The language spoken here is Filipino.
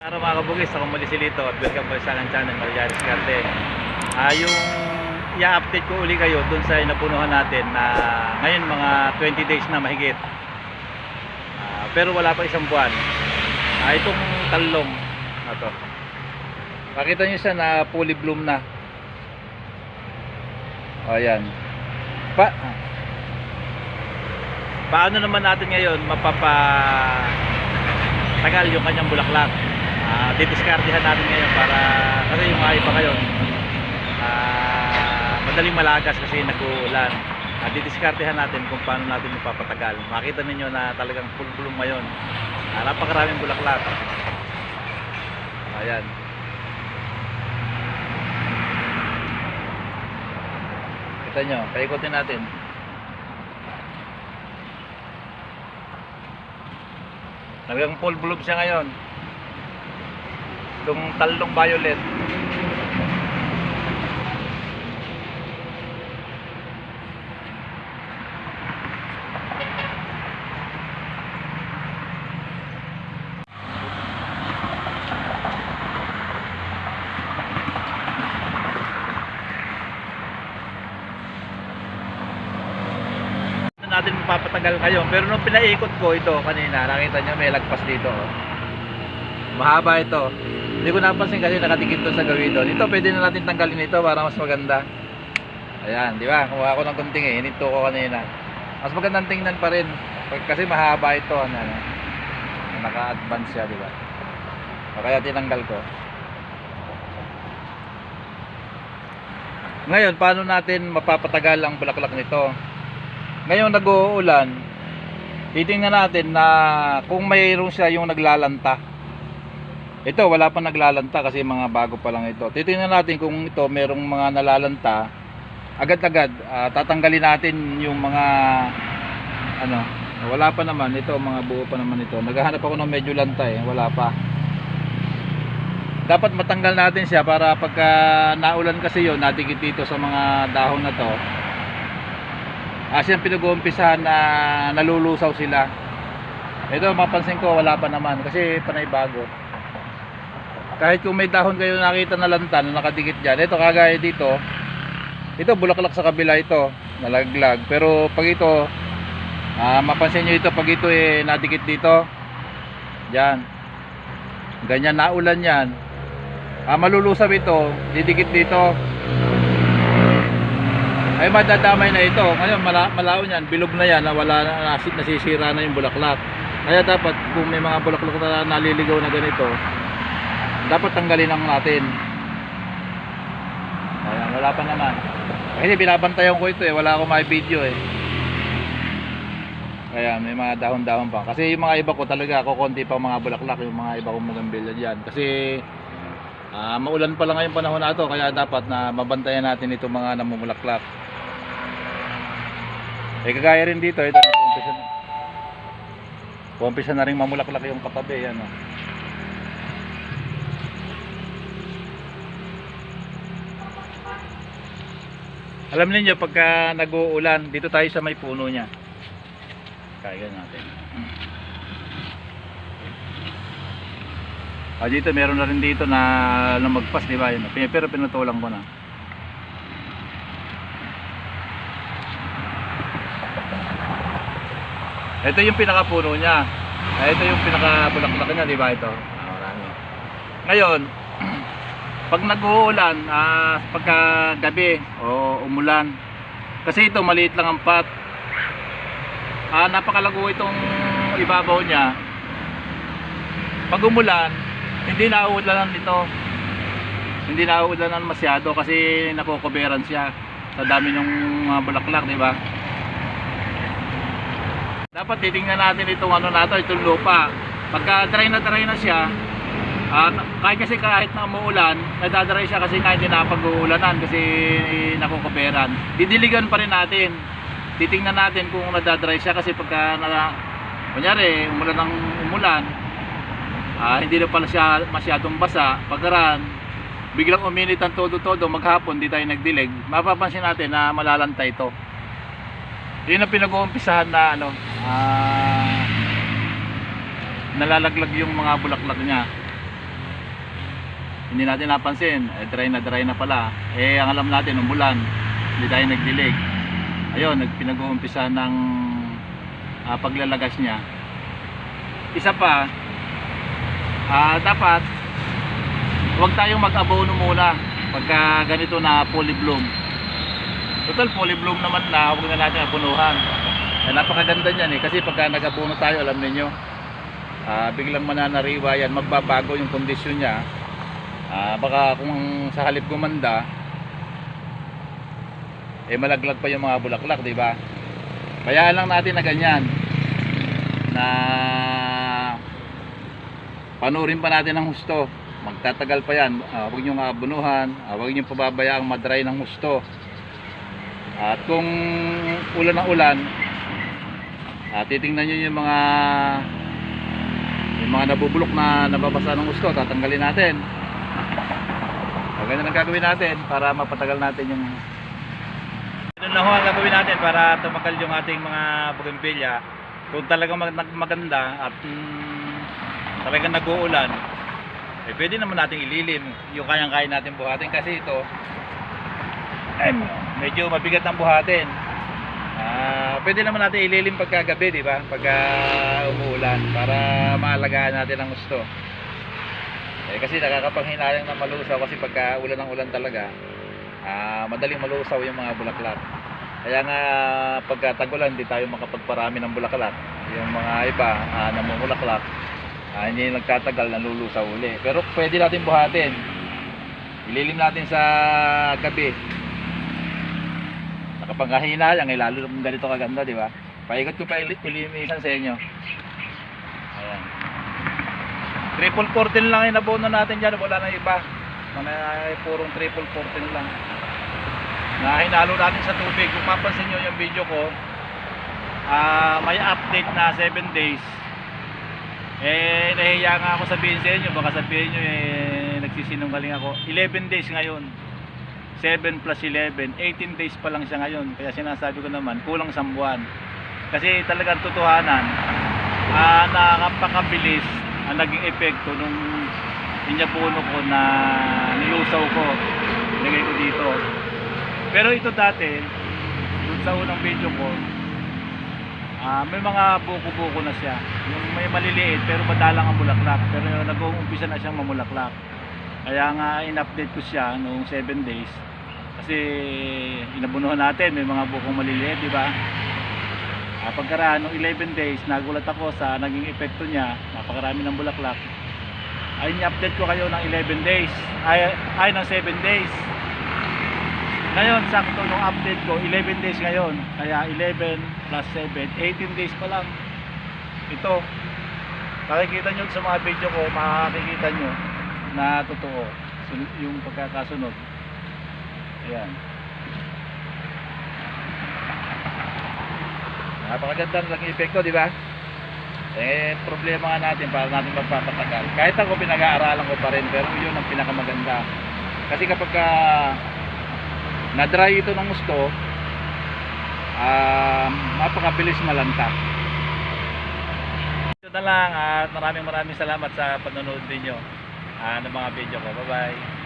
Araw mga kabugis, ako muli si Lito at welcome po sa aking channel, Mariaris Carte. Ah, yung i-update ko uli kayo dun sa napunuhan natin na ngayon mga 20 days na mahigit. Ah, pero wala pa isang buwan. Ah, itong talong na to. Pakita nyo siya na fully bloom na. Ayan. Pa Paano naman natin ngayon mapapa tagal yung kanyang bulaklak. Ah, didiskartehan natin ngayon para kasi yung mga iba ngayon ah, madaling malagas kasi nag-uulan. Ah, didiskartehan natin kung paano natin mapapatagal. Makita ninyo na talagang pulbulong ngayon. Ah, napakaraming bulaklak. Ayan. Kita nyo, paikutin natin. Talagang full bloom siya ngayon. Itong talong violet. Natin mapapatagal ngayon. Pero nung pinaikot ko ito kanina, nakita nyo may lagpas dito. oh. Mahaba ito. Hindi ko napansin kasi nakadikit doon sa gawin doon. Ito pwede na natin tanggalin ito para mas maganda. Ayan, di ba? Kuha ko ng kunting eh. Hinito ko kanina. Mas magandang tingnan pa rin. Kasi mahaba ito. Ano, ano. Naka-advance siya, di ba? O kaya tinanggal ko. Ngayon, paano natin mapapatagal ang bulaklak nito? Ngayon nag-uulan, titingnan natin na kung mayroon siya yung naglalanta. Ito, wala pa naglalanta kasi mga bago pa lang ito. Titingnan natin kung ito merong mga nalalanta. Agad-agad, ah, tatanggalin natin yung mga ano, wala pa naman ito, mga buo pa naman ito. Naghahanap ako ng medyo lanta eh, wala pa. Dapat matanggal natin siya para pagka naulan kasi yon natikit dito sa mga dahon na to. Kasi ang pinag-uumpisahan na nalulusaw sila. Ito mapansin ko wala pa naman kasi panay bago. Kahit kung may dahon kayo nakita na lantan na nakadikit dyan, ito kagaya dito, ito bulaklak sa kabila ito, nalaglag. Pero pag ito, ah, mapansin nyo ito pag ito eh nadikit dito, dyan, ganyan naulan yan, ah, malulusab ito, didikit dito, ay madadamay na ito. Ngayon mala, malao niyan, bilog na yan, wala na nasisira na yung bulaklak. Kaya dapat kung may mga bulaklak na naliligaw na ganito, dapat tanggalin lang natin. Ayan, wala pa naman. Kasi binabantayan ko ito eh, wala akong may video eh. Kaya may mga dahon-dahon pa. Kasi yung mga iba ko talaga, kukunti pa mga bulaklak, yung mga iba kong magambilya dyan. Kasi ah, maulan pa lang ngayong panahon na ito, kaya dapat na mabantayan natin itong mga namumulaklak. Eh kagaya rin dito, ito umpisa na. Umpisa na rin mamulaklak yung katabi, yan oh. Alam niyo pagka nag-uulan, dito tayo sa may puno niya. Kaya natin. Ah, dito meron na rin dito na lumagpas, di ba? Pero pinutulang ko na. Ito yung pinakapuno niya. Ah, Ito yung pinakabulaklak niya, di ba ito? Ah, marami. Ngayon, pag nag-uulan, ah, pagka gabi o umulan, kasi ito maliit lang ang pot. Ah, napakalago itong ibabaw niya. Pag umulan, hindi nauulanan dito. Hindi nauulanan masyado kasi nakokoberan siya sa dami ng mga bulaklak, di ba? Dapat titingnan natin itong ano nato, itong lupa. Pagka dry na dry na siya, at kahit kasi kahit na umuulan, nadadry siya kasi kahit hindi napag-uulanan kasi nakukuberan. Didiligan pa rin natin. Titingnan natin kung nadadry siya kasi pagka na, kunyari, umulan ng umulan, ah, hindi na pala siya masyadong basa, pagkaran, biglang uminit ang todo-todo, maghapon, di tayo nagdilig, mapapansin natin na malalanta ito. Yun ang pinag-uumpisahan na ano, ah, nalalaglag yung mga bulaklak niya. Hindi natin napansin, eh, dry na dry na pala. Eh, ang alam natin, umulan. Hindi tayo nagdilig. Ayun, nagpinag-uumpisa ng ah, paglalagas niya. Isa pa, ah, dapat huwag tayong mag-abono muna pagka ganito na polybloom. Total polybloom naman na, huwag na natin abunuhan. Eh, napakaganda niyan eh, kasi pagka nag-abono tayo, alam niyo ah, biglang mananariwa yan, magbabago yung kondisyon niya. Ah, baka kung sa halip gumanda, eh malaglag pa yung mga bulaklak, di ba? Kaya lang natin na ganyan na panurin pa natin ng husto. Magtatagal pa yan. Ah, huwag niyong abunuhan, ah, huwag niyong pababayaang madry ng husto. At kung ulan ng ulan, ah, titingnan niyo yung mga yung mga nabubulok na nababasa ng gusto, tatanggalin natin. Ganyan ang gagawin natin para mapatagal natin yung Ganun lang ho ang gagawin natin para tumagal yung ating mga bougainvillea. Kung talagang mag maganda at mm, talagang nag-uulan, eh pwede naman natin ililim yung kayang-kaya natin buhatin kasi ito eh, medyo mabigat ang buhatin. Ah, pwede naman natin ililim pagkagabi, di ba? Pagka umuulan para maalagaan natin ang gusto. Eh, kasi nakakapanghinayang na malusaw kasi pagka ulan ng ulan talaga, ah, madaling malusaw yung mga bulaklak. Kaya nga pagka tagulan, hindi tayo makapagparami ng bulaklak. Yung mga iba, ah, namumulaklak, ah, hindi nagtatagal, nalulusaw uli. Pero pwede natin buhatin. Ililim natin sa gabi. Nakapanghahinayang, eh, lalo ganito kaganda, di ba? Paikot ko pa ili- ilimisan sa inyo. Triple 14 lang yung nabono natin dyan, wala na iba. Mga purong triple 14 lang. Na hinalo natin sa tubig. Kung mapansin nyo yung video ko, ah may update na 7 days. Eh, nahiya nga ako sabihin sa inyo, baka sabihin nyo eh, nagsisinungaling ako. 11 days ngayon. 7 plus 11, 18 days pa lang siya ngayon. Kaya sinasabi ko naman, kulang sa buwan. Kasi talagang totohanan, ah, nakakapakabilis ang naging epekto nung inyapuno ko na nilusaw ko. Nilagay ko dito. Pero ito dati, dun sa unang video ko, ah, may mga buko-buko na siya. Yung may maliliit pero madalang ang bulaklak. Pero nag-uumpisa na siyang mamulaklak. Kaya nga in-update ko siya noong 7 days. Kasi inabunuhan natin, may mga bukong maliliit, di ba? Ah, pagkaraan ng 11 days, nagulat ako sa naging epekto niya, napakarami ng bulaklak. Ay, ni-update ko kayo ng 11 days, ay, ay ng 7 days. Ngayon, sakto nung update ko, 11 days ngayon. Kaya 11 plus 7, 18 days pa lang. Ito, makikita nyo sa mga video ko, makikita nyo na totoo yung pagkakasunod. Ayan. Napakaganda ng naging epekto, di ba? Eh, problema nga natin para natin magpapatagal. Kahit ako pinag-aaralan ko pa rin, pero yun ang pinakamaganda. Kasi kapag ka na-dry ito ng gusto, um, napakabilis malanta. Ito na lang at maraming maraming salamat sa panonood ninyo ah, ng mga video ko. Bye-bye.